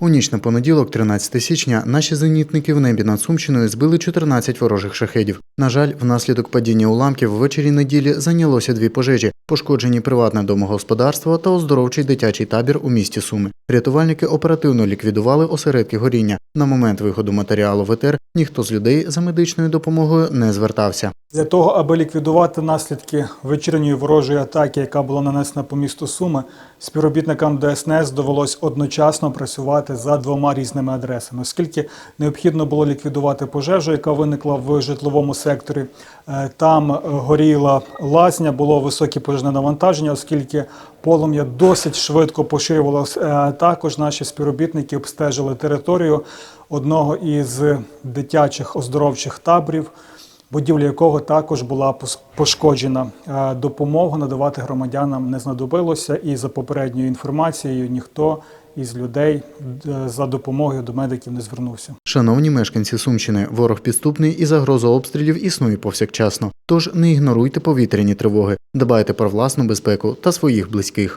У ніч на понеділок, 13 січня, наші зенітники в небі над Сумщиною збили 14 ворожих шахедів. На жаль, внаслідок падіння уламків ввечері неділі зайнялося дві пожежі, пошкоджені приватне домогосподарство та оздоровчий дитячий табір у місті Суми. Рятувальники оперативно ліквідували осередки горіння. На момент виходу матеріалу в ЕТЕР ніхто з людей за медичною допомогою не звертався. Для того, аби ліквідувати наслідки вечірньої ворожої атаки, яка була нанесена по місту Суми, співробітникам ДСНС довелось одночасно працювати за двома різними адресами, оскільки необхідно було ліквідувати пожежу, яка виникла в житловому секторі. Е, Там е, горіла лазня, було високе пожежне навантаження, оскільки полум'я досить швидко поширювалося. Е, Також наші співробітники обстежили територію одного із дитячих оздоровчих таборів будівля якого також була пошкоджена. Допомогу надавати громадянам не знадобилося, і за попередньою інформацією ніхто із людей е, за допомогою до медиків не звернувся. Шановні мешканці Сумщини, ворог підступний і загроза обстрілів існує повсякчасно. Тож не ігноруйте повітряні тривоги, дбайте про власну безпеку та своїх близьких.